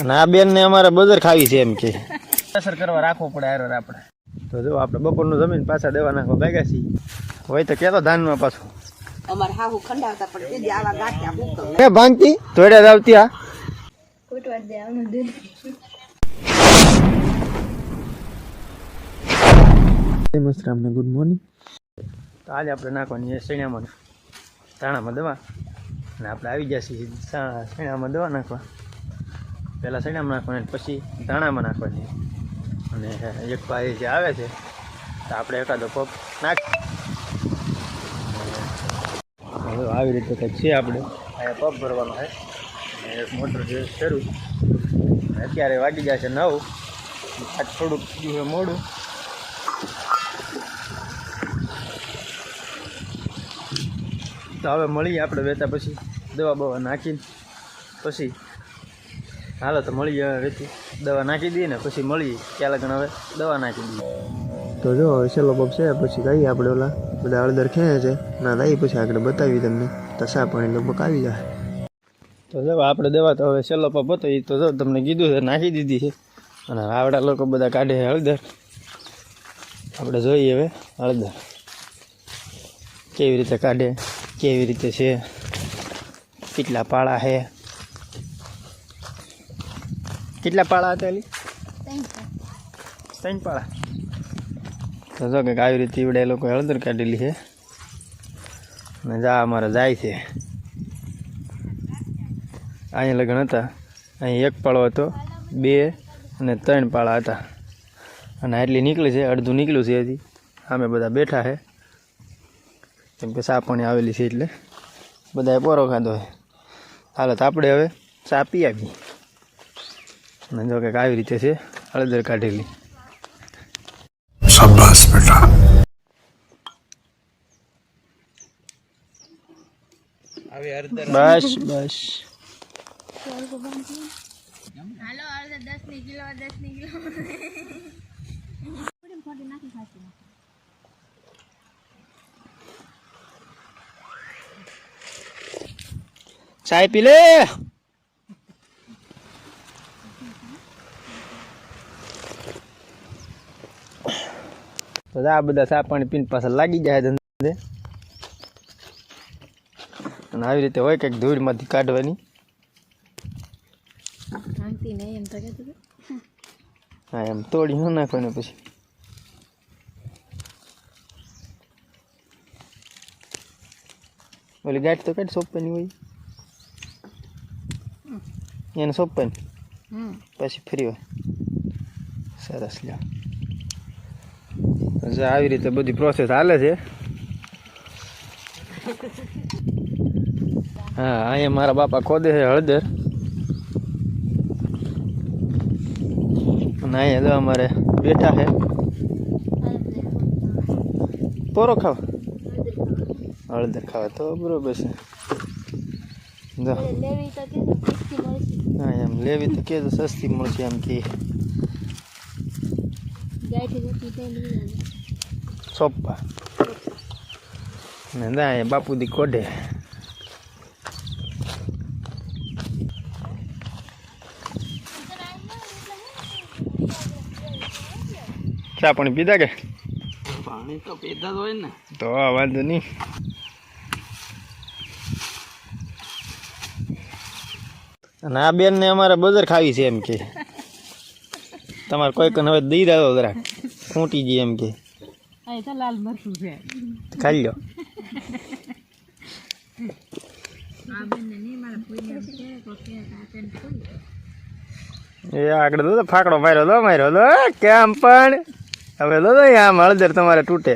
અને આ બેન ને અમારે બજાર ખાવી છે એમ કે. અસર કરવા રાખવો પડે આરો આપણે. તો જો આપણે બપોરનું જમીન પાછા દેવા નાખવા ભેગા છીએ. હોય તો કેતો ધાનમાં પાછું. અમારે હાહુ ખંડાવતા પણ તે આવા ગાંઠિયા મૂકતો એ ભાંગતી થોડે જ આવતી આ. મસ્ત અમને ગુડ મોર્નિંગ. તો આજે આપણે નાખવાની છે શેણામાં. ધાણામાં દવા. અને આપણે આવી જશે શેણામાં દવા નાખવા. પહેલાં શેણામાં નાખવાની પછી ધાણામાં નાખવાની. અને એક ભાઈ જે આવે છે, તો આપણે એકાદો પગ નાખ. હવે આવી રીતે કંઈક છે આપણે. અહીંયા પગ ભરવાનો છે. અને એક મોટર જે શરૂ. અત્યારે વાગી જાય છે નવ. આજ થોડુંક થયું મોડું. તો હવે મળીએ આપણે વેતા પછી. દવા બવા નાખીને પછી હાલો તો મળીએ હવે રેતી દવા નાખી દઈએ ને પછી મળીએ. ક્યાં લગ્ન હવે? દવા નાખી દઈએ. તો જો હવે છેલ્લો પગ છે પછી ગાઈએ આપણે ઓલા. બધા હળદર ખેંચે છે. ના લાવી પછી આગળ બતાવી તમને. તો સા પાણી લગભગ આવી જાય. તો જો આપણે દવા તો હવે છેલ્લો પગ હતો. એ તો જો તમને કીધું છે નાખી દીધી છે. અને આવડા લોકો બધા કાઢે છે હળદર. આપણે જોઈએ હવે હળદર. કેવી રીતે કાઢે કેવી રીતે છે કેટલા પાળા છે. કેટલા પાળા હતા એલી? ત્રણ પાળા. તો જો કંઈક આવી રીતે ઈવડે એ લોકો હળદર કાઢેલી છે. અને જા અમારે જાય છે. અહીંયા લગ્ન હતા. અહીં એક પાળો હતો બે અને ત્રણ પાળા હતા. અને આટલી નીકળી છે અડધું નીકળ્યું છે હજી. અમે બધા બેઠા છે. કેમ કે સાપણી પાણી આવેલી છે એટલે. બધાએ પોરો ખાધો છે. હાલત તો આપણે હવે ચા પી આવી ને જો કંઈક આવી રીતે છે હળદર કાઢેલી. બસ બસ. હાલો અડધા દસની કિલો. દસની કિલો ચાય પી લે. તો આ બધા ચા પાણી પીને પાછા લાગી જાય ધંધે. અને આવી રીતે હોય કંઈક ધૂળમાંથી કાઢવાની. હા એમ તોડી ન ને પછી. ઓલી ગાંઠ તો કાઢ સોંપવાની હોય. એને સોંપવાની. પછી ફરી હોય. સરસ લ્યો. આવી રીતે બધી પ્રોસેસ હાલે છે. હા, અહીંયા મારા બાપા ખોદે છે હળદર. અને અહીંયા જો અમારે બેઠા છે. પોરો ખાવ? હળદર ખાવા તો બરોબર છે. જો. એમ લેવી તો કે સસ્તી મળશે એમ કે. સોપા ને એ બાપુદી કોઢે ચા પાણી પીધા કે? પાણી તો પીધા જ હોય ને. તો આ વાંધો નહીં. અને આ બેન ને અમારે બજાર ખાવી છે એમ કે. તમારે કોઈ કને હવે દઈ દો જરા ખૂંટી જઈએ એમ કે. અહીં તો લાલ મરચું છે. ખાઈ લો. આ એ આગળ તો ફાકડો માર્યો તો માર્યો તો કેમ પણ? હવે તો આમ હળદર તમારે તૂટે.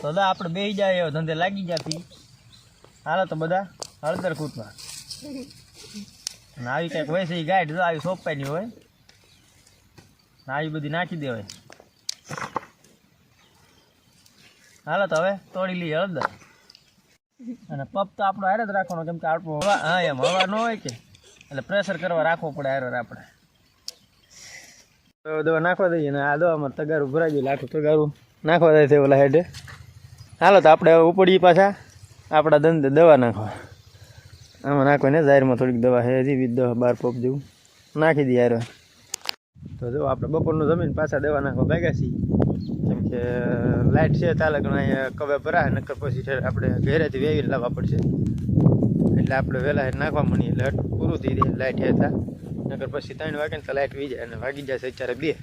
તો દા આપણે બે જાય એવો ધંધે લાગી જતી. હાલો તો બધા હળદર કૂટમાં આવી કંઈક હોય છે, એ ગાઈડ જો આવી સોંપાઈની હોય. આવી બધી નાખી દેવાય. હાલો તો હવે તોડી લઈએ, હળદર. અને પપ તો આપણો હારે જ રાખવાનો, કેમ કે આપણું હવા હા, એમ હવા ન હોય કે. એટલે પ્રેશર કરવા રાખવો પડે હારે આપણે. તો દવા નાખવા દઈએ ને આ દવામાં તગારું ભરાઈ ગયું લાખું તગારું. નાખવા દે છે ઓલા હેડે. હાલો તો આપણે ઉપડીએ પાછા. આપણા દંડ દવા નાખવા. આમાં નાખો ને જાહેરમાં થોડીક દવા હે હજી દવા બાર પોપ જેવું. નાખી દઈએ યાર તો જો આપણે બપોરનું જમીન પાછા દવા નાખવા ભાગ્યા છીએ. કેમ કે લાઇટ છે ચાલે ઘણા અહીંયા કવે ભરાય નકર પછી આપણે ઘરેથી વેવી લાવવા પડશે. એટલે આપણે વહેલા નાખવા મળીએ એટલે પૂરું થઈ જાય લાઇટ હે થા નકર પછી ત્રણ વાગે ને તો લાઇટ વી જાય અને વાગી જશે અત્યારે બે.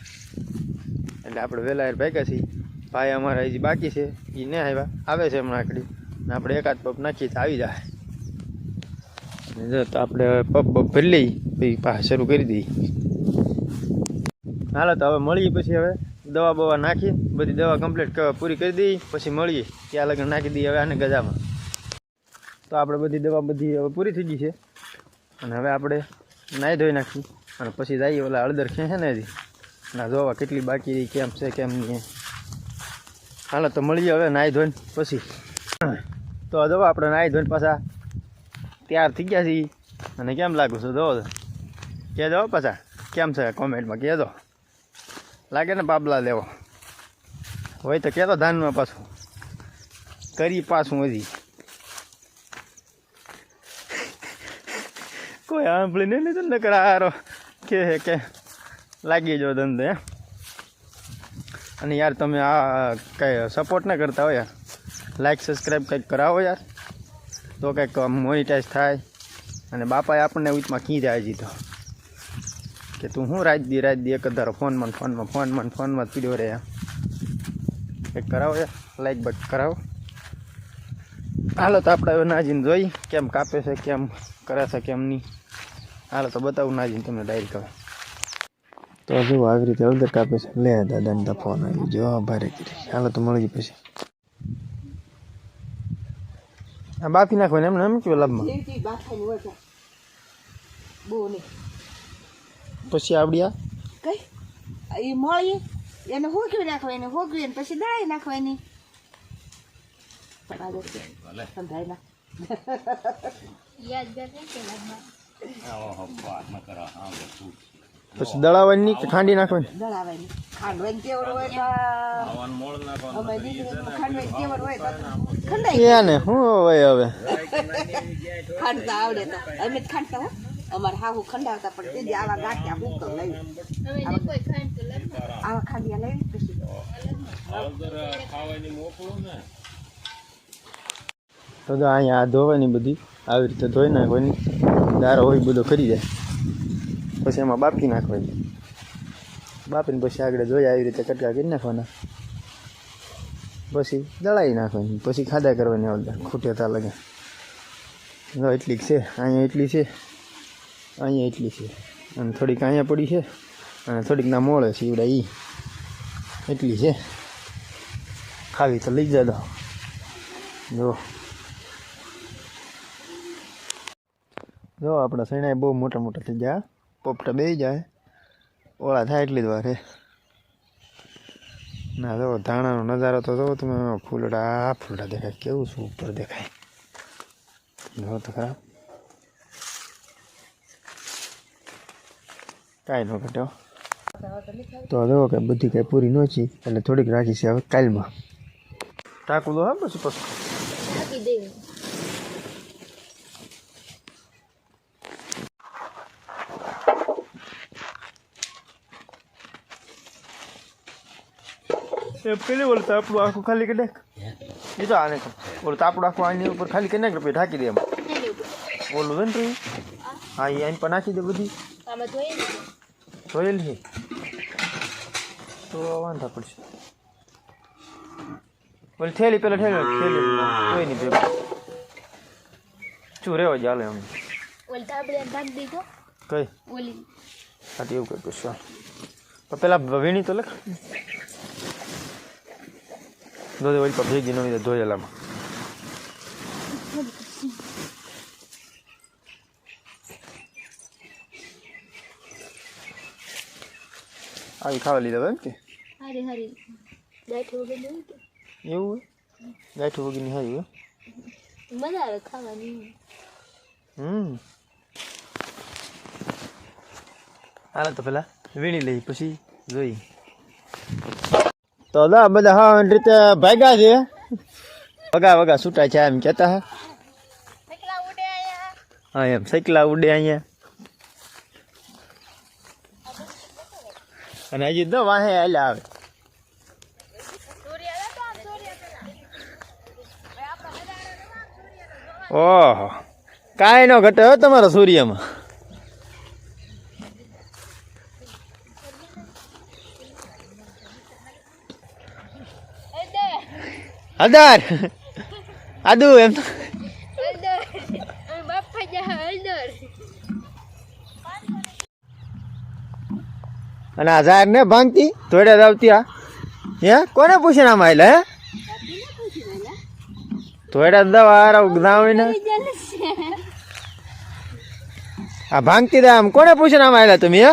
એટલે આપણે વહેલા હેર ભાગ્યા છીએ. ભાઈ અમારા હજી બાકી છે એ ને આવ્યા. આવે છે હમણાં આકડી. ને આપણે એકાદ પપ નાખીએ તો આવી જાય. તો આપણે પપ પપ ભરી લઈએ પછી પાછા શરૂ કરી દઈએ. હાલો તો હવે મળીએ પછી હવે. દવા બવા નાખી, બધી દવા કમ્પ્લીટ પૂરી કરી દઈએ, પછી મળીએ. ત્યાં લગ્ન નાખી દઈએ હવે આને ગજામાં. તો આપણે બધી દવા બધી હવે પૂરી થઈ ગઈ છે. અને હવે આપણે નાહી ધોઈ નાખી અને પછી જઈએ ઓલા હળદર ખેંચે ને હજી ના જોવા કેટલી બાકી રહી, કેમ છે, કેમ નહીં. હાલો તો મળીએ હવે નાહી ધોઈને પછી. તો દવા આપણે નાહી ધોઈને પાછા તૈયાર થઈ ગયા છીએ. અને કેમ લાગુ છું જો કહેજો પાછા. કેમ છે? કોમેન્ટમાં કહેજો. લાગે ને બાબલા લેવો. હોય તો કહેતો ધાનમાં પાછું. કરી પાછું હજી. કોઈ સાંભળી નહીં લીધું ને કરારો કે હે કે. લાગી જો ધંધે અને યાર તમે આ કંઈ સપોર્ટ ના કરતા હો યાર. લાઈક સબસ્ક્રાઈબ કંઈક કરાવો યાર. તો કંઈક મોનિટાઈઝ થાય. અને બાપાએ આપણને વીચમાં કી જાય જીધો કે તું હું રાત દી રાત દી એક ધારો ફોનમાં ફોનમાં ફોનમાં ફોનમાં પીડ્યો રહે. કંઈક કરાવો યાર લાઈક બટ કરાવો. હાલો તો આપણે હવે નાજીને જોઈ કેમ કાપે છે, કેમ કરે છે, કેમ નહીં. હાલો તો બતાવું નાજીને તમને ડાયરી કહે તો જો આવી રીતે હળદર કાપે છે. લે દાદાને તો ફોન આવી જો, ભારે કરી. હાલો તો મળી પછી. આ બાફી નાખવાનું એમને એમ કેવું લાભમાં? લીમડી હોય તો. બહુ નહીં પછી આવડી આ કઈ? એ મળી. એને હોગવી નાખવાની હોગવી ને પછી દાળી નાખવાની સમજાય ના. પછી દળાવવાની કે ખાંડી નાખવાની? દળાવાની ખાંડવાની કેવડ હોય તો? ખાંડવાની કેવડ હોય તો? ખંડાઈ યાને શું હવે હવે? ખાંડતા આવડે તો. અમે જ ખાંડતા હો. અમારે હાહુ ખંડાવતા પણ તે આવા ગાંઠિયા લઈ. ને કોઈ તો લાગમાં આવા ખાંડિયા લઈ પછી. તો જો અહીંયા આ ધોવાની બધી આવી રીતે ધોઈ નાખવાની. દારો હોય બધો કરી જાય. પછી એમાં બાફી નાખવાની. બાફીને પછી આગળ જોઈ આવી રીતે કટકા કરી નાખવાના. પછી દળાવી નાખવાની, પછી ખાધા કરવાની આવડે ખૂટ્યા લગે. જો એટલી છે, અહીંયા એટલી છે, અહીંયા એટલી છે. અને થોડીક અહીંયા પડી છે, અને થોડીક ના મોળે છે ઈવડા એ એટલી છે. ખાવી તો લઈ જતો જો. જો, આપણા સૈણા બહુ મોટા મોટા થઈ ગયા. પોપટા બે જાય. ઓળા થાય એટલી જ વાર ના, જો, ધાણાનો નજારો તો જો, તમે ફૂલડા ફૂલડા દેખાય. કેવું શું ઉપર દેખાય? જો તો ખરાબ કાંઈ ન ઘટ્યો તો જો કે બધી કાંઈ પૂરી નહોતી એટલે થોડીક રાખી છે હવે કાલમાં. ટાંકું દો હા, પછી પછી. પેલી બોલ તો આપણું આખું ખાલી કરી નાખ. એ તો આને ઓલું તો આપણું આખું આની ઉપર ખાલી કરી નાખ રૂપિયા ઢાંકી દે એમ. ઓલું છે ને તું? હા એ આની પર નાખી દે બધી. જોયેલી છે. તો વાંધો પડશે. ઓલી થેલી પેલા થેલી થેલી કોઈ નહીં ભેગું. શું રેવા ચાલે એમ. ઓલ તાબડિયા ઢાંકી દીધો. કઈ? ઓલી. હા એવું કંઈ પૂછવા તો પેલા વીણી તો લખ. દોધે વળી પર ભેગી નવી ધોયેલામાં આવી ખાવા લીધા એમ કે હારી હારી બેઠું વગર એવું ગાંઠું વગરની હારી હોય મજા આવે ખાવાની હમ હાલો તો પેલા વીણી લઈ પછી જોઈ તો દા બધા હા રીતે ભાગ્યા છે. વગા વગા છૂટા છે એમ કેતા હા. એમ સાયકલા ઉડે અહીંયા. અને હજી તો વાહે આલ્યા આવે. ઓહો, કાંઈ નો ઘટે તમારા સૂર્યમાં. હદાર આદુ એમ. હળદર અને આ ઝાડ ને ભાંગતી થોડે આવતી આ. હે? કોને પૂછે ના માયલે હે? થોડા દવા ઉગદાવી ને આ ભાંગતી દા આમ કોને પૂછે ના માયલા તમે, હે?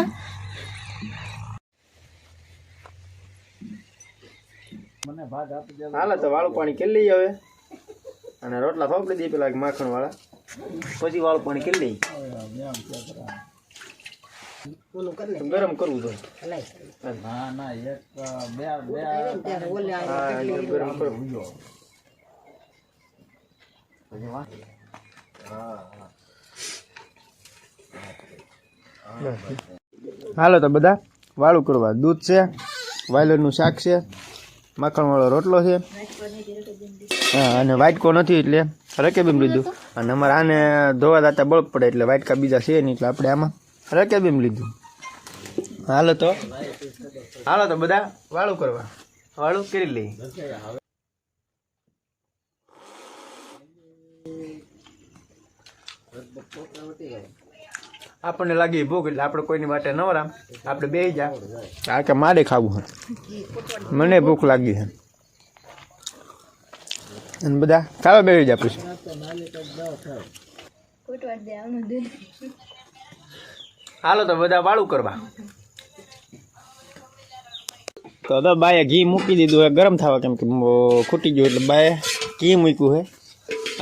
હાલો તો વાળું પાણી કેટલી હવે અને રોટલા ફાફડી દઈએ પેલા માખણ વાળા પછી વાળું પાણી કેટલી ગરમ કરવું તો ગરમ કરવું. હાલો તો બધા વાળું કરવા. દૂધ છે વાયલરનું શાક છે. માખણવાળો રોટલો છે. હા, અને વાટકો નથી એટલે રકેબીમ લીધું. અને અમારે આને ધોવા દાતા બળ પડે એટલે વાટકા બીજા છે નહીં એટલે આપણે આમાં રકેબીમ લીધું. હાલો તો. હાલો તો બધા, વાળું કરવા. વાળું કરી લઈએ. આપણને લાગી ભૂખ એટલે આપણે કોઈની માટે નવરા આપણે બે જા. આ કે મારે ખાવું છે મને ભૂખ લાગી છે અને બધા ખાવા બે જા પછી. હાલો તો બધા વાળું કરવા. તો તો બાએ ઘી મૂકી દીધું ગરમ થવા કેમ કે ખૂટી ગયું એટલે બાએ ઘી મૂક્યું હે.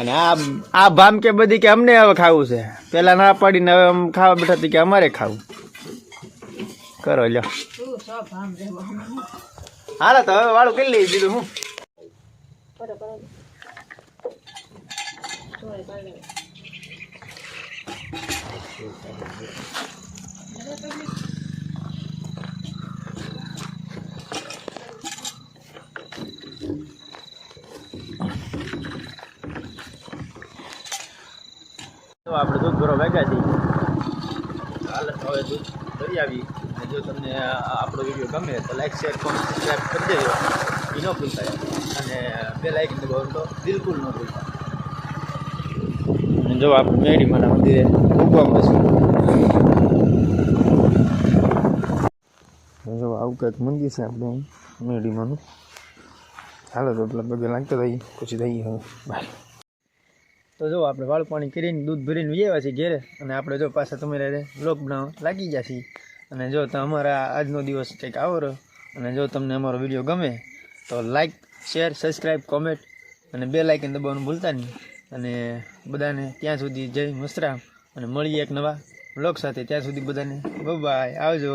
અને આ આ ભામ કે બધી કે અમને હવે ખાવું છે. પેલા ના પાડીને હવે આમ ખાવા બેઠા હતી કે અમારે ખાવું. કરો લ્યો. હાલો તો હવે વાળું કરી લઈ દીધું હું. તો આપણે દૂધ ભરો ભેગા છીએ હાલ, હવે દૂધ ભરી આવી અને જો તમને આપણો વીડિયો ગમે તો લાઈક શેર સબસ્ક્રાઈબ કરી દેજો. એ ન ભૂલતા અને બે લાઈક દબાવવાનું તો બિલકુલ ન ભૂલતા. અને જો આપણે મેળી મારા મંદિરે ભૂગવામાં છે જો આવું કંઈક મંદિર છે આપણે મેળીમાંનું. હાલો તો પેલા પગે લાગતા થઈ પછી થઈ હવે. બહાર તો જો આપણે વાળું પાણી કરીને દૂધ ભરીને વ્યવા છીએ ઘેરે, અને આપણે જો પાછા તમારે લોકડાઉન લાગી ગયા છીએ. અને જો અમારા આજનો દિવસ કંઈક આવો રહ્યો અને જો તમને અમારો વીડિયો ગમે, તો લાઇક શેર સબસ્ક્રાઈબ કોમેન્ટ અને બે લાઇકન દબાવવાનું ભૂલતા નહીં. અને બધાને ત્યાં સુધી જય મસરામ અને મળીએ એક નવા બ્લોગ સાથે. ત્યાં સુધી બધાને બાય આવજો.